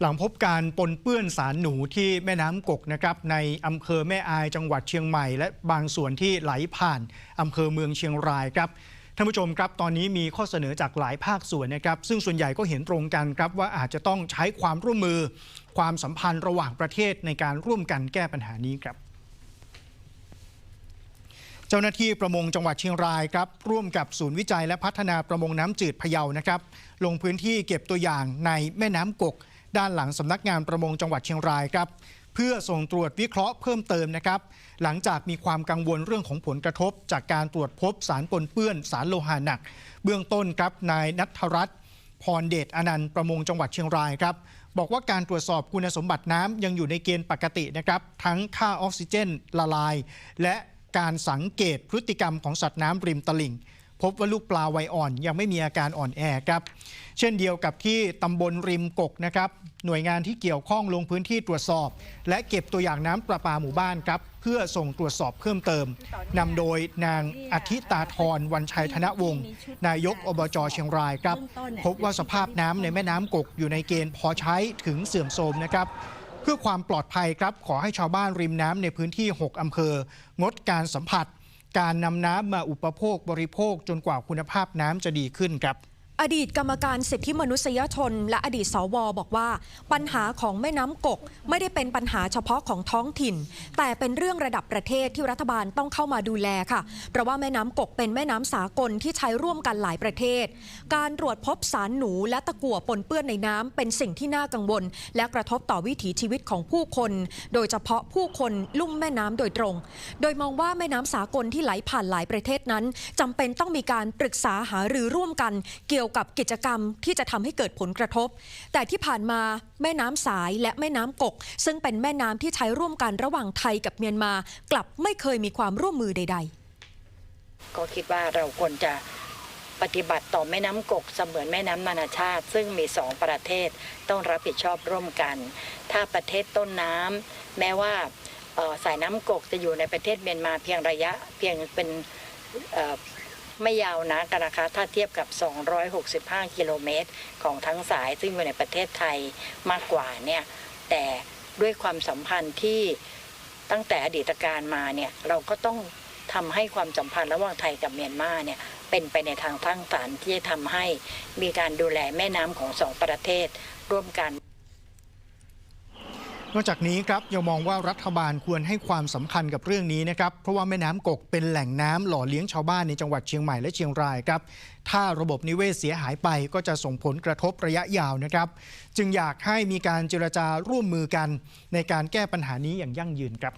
หลังพบการปนเปื้อนสารหนูที่แม่น้ำกกนะครับในอำเภอแม่อายจังหวัดเชียงใหม่ และบางส่วนที่ไหลผ่านอำเภอเมืองเชียงรายครับท่านผู้ชมครับตอนนี้มีข้อเสนอจากหลายภาคส่วนนะครับ ซึ่งส่วนใหญ่ก็เห็นตรงกันครับว่าอาจจะต้องใช้ความร่วมมือ ความสัมพันธ์ระหว่างประเทศในการร่วมกันแก้ปัญหานี้ครับเจ้าหน้าที่ประมงจังหวัดเชียงรายครับร่วมกับศูนย์วิจัยและพัฒนาประมงน้ำจืดพะเยานะครับ ลงพื้นที่เก็บตัวอย่างในแม่น้ำกก ด้านหลังสำนักงานประมงจังหวัดเชียงรายครับเพื่อส่งตรวจวิเคราะห์เพิ่มเติมนะครับ หลังจากมีความกังวลเรื่องของผลกระทบ จากการตรวจพบสารปนเปื้อนสารโลหะหนัก เบื้องต้นครับนายนัทรัตน์พรเดชอนันต์ประมงจังหวัดเชียงรายครับบอกว่าการตรวจสอบคุณสมบัติน้ำยังอยู่ในเกณฑ์ปกตินะครับ ทั้งค่าออกซิเจนละลาย และการสังเกตพฤติกรรมของสัตว์น้ำริมตลิ่ง พบว่าลูกปลาวัยอ่อน ยังไม่มีอาการอ่อนแอครับ เช่นเดียวกับที่ตำบลริมกกนะครับ หน่วยงานที่เกี่ยวข้องลงพื้นที่ตรวจสอบ และเก็บตัวอย่างน้ำประปาหมู่บ้านครับ เพื่อส่งตรวจสอบเพิ่มเติมนำโดยนางอธิตาธรวันชัยธนวงศ์นายกอบจเชียงรายครับ พบว่าสภาพน้ำในแม่น้ำกกอยู่ในเกณฑ์พอใช้ถึงเสื่อมโทรมนะครับเพื่อความปลอดภัยครับขอให้ชาวบ้านริมน้ำในพื้นที่ 6 อำเภอ งดการสัมผัส การนำน้ำมาอุปโภคบริโภคจนกว่าคุณภาพน้ำจะดีขึ้นครับ อดีตกรรมการสิทธิมนุษยชน และอดีตสวบอกว่า ปัญหาของแม่น้ำกก ไม่ได้เป็นปัญหาเฉพาะของท้องถิ่น แต่เป็นเรื่องระดับประเทศที่รัฐบาลต้องเข้ามาดูแลค่ะ เพราะว่าแม่น้ำกกเป็นแม่น้ำสากลที่ใช้ร่วมกันหลายประเทศ การตรวจพบสารหนูและตะกั่วปนเปื้อนในน้ำเป็นสิ่งที่น่ากังวล และกระทบต่อวิถีชีวิตของผู้คน โดยเฉพาะผู้คนลุ่มแม่น้ำโดยตรง โดยมองว่าแม่น้ำสากลที่ไหลผ่านหลายประเทศนั้นจำเป็นต้องมีการปรึกษาหารือร่วมกันเกี่ยวกับกิจกรรมที่จะทำให้เกิดผลกระทบ แต่ที่ผ่านมาแม่น้ำสายและแม่น้ำกก ซึ่งเป็นแม่น้ำที่ใช้ร่วมกันระหว่างไทยกับเมียนมา กลับไม่เคยมีความร่วมมือใด ๆ ก็คิดว่าเราควรจะปฏิบัติต่อแม่น้ำกกเสมือนแม่น้ำนานาชาติ ซึ่งมีสองประเทศต้องรับผิดชอบร่วมกัน ถ้าประเทศต้นน้ำแม้ว่าสายน้ำกกจะอยู่ในประเทศเมียนมาเพียงระยะเพียงเป็น ไม่ยาวนะกันนะคะ ถ้าเทียบกับ 265 กิโลเมตรของทั้งสายซึ่งอยู่ในประเทศไทยมากกว่าเนี่ยแต่ด้วยความสัมพันธ์ที่ตั้งแต่อดีตการมาเนี่ยเราก็ต้องทำให้ความสัมพันธ์ระหว่างไทยกับเมียนมาเนี่ยเป็นไปในทางทั้งสารที่จะทำให้มีการดูแลแม่น้ำของสองประเทศร่วมกัน นอกจากนี้ครับยังมองว่ารัฐบาลควรให้ความสำคัญกับเรื่องนี้นะครับ เพราะว่าแม่น้ำกกเป็นแหล่งน้ำหล่อเลี้ยงชาวบ้านในจังหวัดเชียงใหม่และเชียงรายครับ ถ้าระบบนิเวศเสียหายไปก็จะส่งผลกระทบระยะยาวนะครับ จึงอยากให้มีการเจรจาร่วมมือกันในการแก้ปัญหานี้อย่างยั่งยืนครับ